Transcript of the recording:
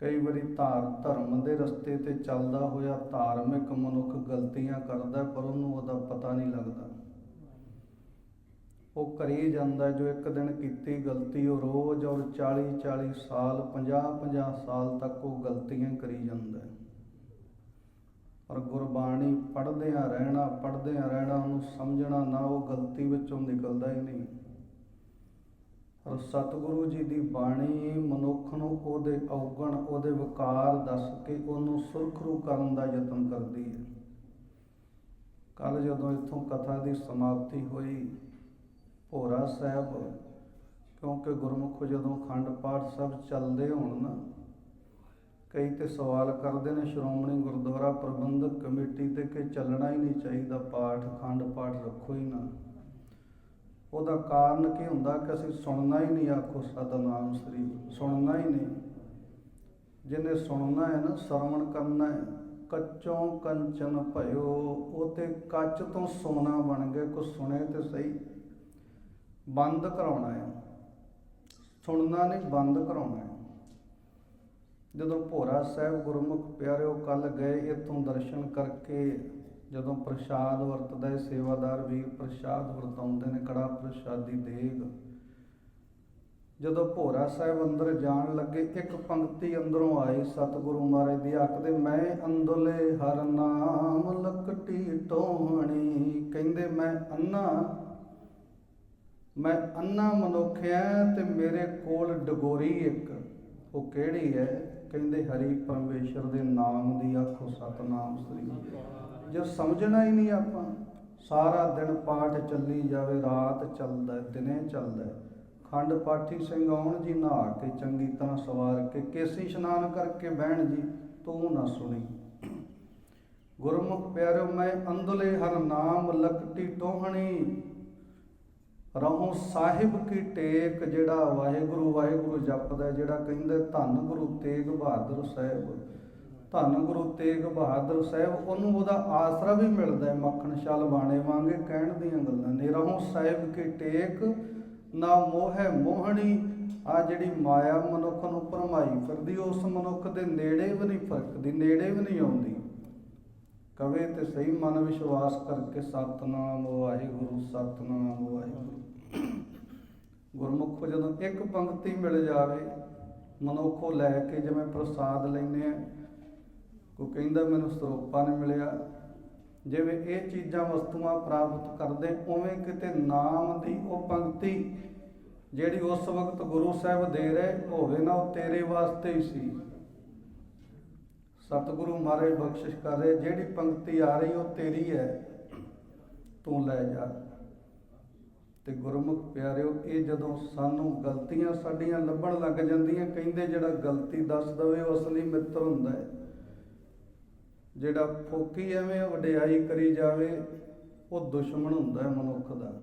ਕਈ ਵਾਰੀ ਧਾਰ ਧਰਮ ਦੇ ਰਸਤੇ ਤੇ ਚੱਲਦਾ ਹੋਇਆ ਧਾਰਮਿਕ ਮਨੁੱਖ ਗਲਤੀਆਂ ਕਰਦਾ ਪਰ ਉਹਨੂੰ ਉਹਦਾ ਪਤਾ ਨਹੀਂ ਲੱਗਦਾ। ਉਹ ਕਰੀ ਜਾਂਦਾ ਜੋ ਇੱਕ ਦਿਨ ਕੀਤੀ ਗਲਤੀ, ਉਹ ਰੋਜ਼ ਔਰ 40 40 ਸਾਲ 50 50 ਸਾਲ ਤੱਕ ਉਹ ਗਲਤੀਆਂ ਕਰੀ ਜਾਂਦਾ ਹੈ। ਪਰ ਗੁਰਬਾਣੀ ਪੜ੍ਹਦਿਆਂ ਰਹਿਣਾ ਪੜ੍ਹਦਿਆਂ ਰਹਿਣਾ, ਉਹਨੂੰ ਸਮਝਣਾ ਨਾ, ਉਹ ਗਲਤੀ ਵਿੱਚੋਂ ਨਿਕਲਦਾ ਹੀ ਨਹੀਂ। ਸਤਿਗੁਰੂ ਜੀ ਦੀ ਬਾਣੀ ਮਨੁੱਖ ਨੂੰ ਉਹਦੇ ਔਗਣ, ਉਹਦੇ ਵਿਕਾਰ ਦੱਸ ਕੇ ਉਹਨੂੰ ਸੁਰਖਰੂ ਕਰਨ ਦਾ ਯਤਨ ਕਰਦੀ ਹੈ। ਕੱਲ ਜਦੋਂ ਇੱਥੋਂ ਕਥਾ ਦੀ ਸਮਾਪਤੀ ਹੋਈ, ਭੋਰਾ ਸਾਹਿਬ, ਕਿਉਂਕਿ ਗੁਰਮੁਖ ਜਦੋਂ ਖੰਡ ਪਾਠ ਸਭ ਚੱਲਦੇ ਹੋਣ ਨਾ, ਕਈ ਤੇ ਸਵਾਲ ਕਰਦੇ ਨੇ ਸ਼੍ਰੋਮਣੀ ਗੁਰਦੁਆਰਾ ਪ੍ਰਬੰਧਕ ਕਮੇਟੀ ਤੇ ਕਿ ਚੱਲਣਾ ਹੀ ਨਹੀਂ ਚਾਹੀਦਾ ਪਾਠ, ਖੰਡ ਪਾਠ ਰੱਖੋ ਹੀ ਨਾ। ਉਹਦਾ ਕਾਰਨ ਕੀ ਹੁੰਦਾ ਕਿ ਅਸੀਂ ਸੁਣਨਾ ਹੀ ਨਹੀਂ ਆਖੋ ਸਤਨਾਮ ਸ੍ਰੀ ਸੁਣਨਾ ਹੀ ਨਹੀਂ। ਜਿਹਨੇ ਸੁਣਨਾ ਹੈ ਨਾ ਸਰਵਣ ਕਰਨਾ ਹੈ, ਕੱਚੋਂ ਕੰਚਨ ਭਇਓ, ਉਹ ਤੇ ਕੱਚ ਤੋਂ ਸੋਨਾ ਬਣ ਗਏ ਕੋ ਸੁਣੇ ਤੇ ਸਹੀ। ਬੰਦ ਕਰਾਉਣਾ ਹੈ। ਸੁਣਨਾ ਨਹੀਂ, ਬੰਦ ਕਰਾਉਣਾ ਹੈ। ਜਦੋਂ ਭੋਰਾ ਸਾਹਿਬ ਗੁਰਮੁਖ ਪਿਆਰਿਓ ਕੱਲ ਗਏ, ਇੱਥੋਂ ਦਰਸ਼ਨ ਕਰਕੇ ਜਦੋਂ ਪ੍ਰਸ਼ਾਦ ਵਰਤਦਾ ਹੈ ਸੇਵਾਦਾਰ ਵੀਰ ਪ੍ਰਸ਼ਾਦ ਵਰਤਾਉਂਦੇ ਨੇ, ਕੜਾ ਪ੍ਰਸ਼ਾਦੀ ਦੇਗ। ਜਦੋਂ ਭੋਰਾ ਸਾਹਿਬ ਅੰਦਰ ਜਾਣ ਲੱਗੇ, ਇੱਕ ਪੰਕਤੀ ਅੰਦਰੋਂ ਆਈ, ਸਤਿਗੁਰੂ ਮਹਾਰਾਜ ਦੀ ਆਖਦੇ ਮੈਂ ਅੰਦਲੇ ਹਰ ਨਾਮ ਲਕਟੀ ਟੋਹਣੀ। ਕਹਿੰਦੇ, ਮੈਂ ਅੰਨਾ ਮੈਂ ਅੰਨਾ ਮਨੁੱਖਿਆ ਤੇ ਮੇਰੇ ਕੋਲ ਡਗੋਰੀ ਇੱਕ। ਉਹ ਕਿਹੜੀ ਹੈ? ਕਹਿੰਦੇ, ਹਰੀ ਪਰਮੇਸ਼ਰ ਦੇ ਨਾਮ ਦੀ ਆਖੋ ਸਤਨਾਮ ਸ੍ਰੀ ਜੇ ਸਮਝਣਾ ਹੀ ਨਹੀਂ ਆਪਾਂ, ਸਾਰਾ ਦਿਨ ਪਾਠ ਚੱਲੀ ਜਾਵੇ, ਰਾਤ ਚੱਲਦਾ, ਦਿਨੇ ਚੱਲਦਾ ਖੰਡ ਪਾਠੀ ਸਿੰਘ ਆਉਣ ਜੀ, ਨਹਾ ਕੇ ਚੰਗੀ ਤਰ੍ਹਾਂ ਸਵਾਰ ਕੇ ਕੇਸੀ ਇਸ਼ਨਾਨ ਕਰਕੇ ਬਹਿਣ ਜੀ, ਤੂੰ ਨਾ ਸੁਣੀ। ਗੁਰਮੁਖ ਪਿਆਰਿਓ, ਮੈਂ ਅੰਦਲੇ ਹਰ ਨਾਮ ਲਕਟੀ ਟੋਹਣੀ। ਰਹੋ ਸਾਹਿਬ ਕੀ ਟੇਕ, ਜਿਹੜਾ ਵਾਹਿਗੁਰੂ ਵਾਹਿਗੁਰੂ ਜਪਦਾ ਜਿਹੜਾ ਕਹਿੰਦਾ ਧੰਨ ਗੁਰੂ ਤੇਗ ਬਹਾਦਰ ਸਾਹਿਬ। ਧੰਨ ਗੁਰੂ ਤੇਗ ਬਹਾਦਰ ਸਾਹਿਬ, ਉਹਨੂੰ ਉਹਦਾ ਆਸਰਾ ਵੀ ਮਿਲਦਾ ਹੈ, ਮੱਖਣ ਛਲ ਬਾਣੇ ਵਾਂਗੇ ਕਹਿਣ ਦੀਆਂ ਗੱਲਾਂ ਨੇ। ਰਹੋ ਸਾਹਿਬ ਕੀ ਟੇਕ, ਨਾ ਮੋਹਿ ਮੋਹਣੀ ਆ ਜਿਹੜੀ ਮਾਇਆ ਮਨੁੱਖ ਨੂੰ ਭਰਮਾਈ ਫਿਰਦੀ, ਉਸ ਮਨੁੱਖ ਦੇ ਨੇੜੇ ਵੀ ਨਹੀਂ ਫਰਕਦੀ, ਨੇੜੇ ਵੀ ਨਹੀਂ ਆਉਂਦੀ। ਕਵੇ ਤੇ ਸਹੀ, ਮਨ ਵਿਸ਼ਵਾਸ ਕਰਕੇ ਸਤਨਾਮ ਵਾਹਿਗੁਰੂ ਸਤਨਾਮ ਵਾਹਿਗੁਰੂ। ਗੁਰਮੁਖ ਜਦੋਂ ਇੱਕ ਪੰਕਤੀ ਮਿਲ ਜਾਵੇ, ਮਨੁੱਖੋ ਲੈ ਕੇ ਜਿਵੇਂ ਪ੍ਰਸਾਦ ਲੈਨੇ ਆ ਕੋ ਕਹਿੰਦਾ ਮੈਨੂੰ ਸਰੋਪਾ ਨੇ ਮਿਲਿਆ। ਜਿਵੇਂ ਇਹ ਚੀਜ਼ਾਂ ਵਸਤੂਆਂ ਪ੍ਰਾਪਤ ਕਰਦੇ, ਉਵੇਂ ਕਿਤੇ ਨਾਮ ਦੀ ਉਹ ਪੰਕਤੀ ਜਿਹੜੀ ਉਸ ਵਕਤ ਗੁਰੂ ਸਾਹਿਬ ਦੇ ਰਹੇ, ਹੋਵੇ ਨਾ ਉਹ ਤੇਰੇ ਵਾਸਤੇ ਹੀ ਸੀ। ਸਤਿਗੁਰੂ ਮਹਾਰਾਜ ਬਖਸ਼ਿਸ਼ ਕਰ ਰਹੇ, ਜਿਹੜੀ ਪੰਕਤੀ ਆ ਰਹੀ ਉਹ ਤੇਰੀ ਹੈ, ਤੂੰ ਲੈ ਜਾ। ਤੇ ਗੁਰਮੁਖ ਪਿਆਰਿਓ, ਇਹ ਜਦੋਂ ਸਾਨੂੰ ਗਲਤੀਆਂ ਸਾਡੀਆਂ ਲੱਭਣ ਲੱਗ ਜਾਂਦੀਆਂ, ਕਹਿੰਦੇ ਜਿਹੜਾ ਗਲਤੀ ਦੱਸ ਦਵੇ ਉਹ ਅਸਲੀ ਮਿੱਤਰ ਹੁੰਦਾ ਹੈ। ਜਿਹੜਾ ਫੋਕੀ ਐਵੇਂ ਵਡਿਆਈ ਕਰੀ ਜਾਵੇ ਉਹ ਦੁਸ਼ਮਣ ਹੁੰਦਾ ਹੈ ਮਨੁੱਖ ਦਾ।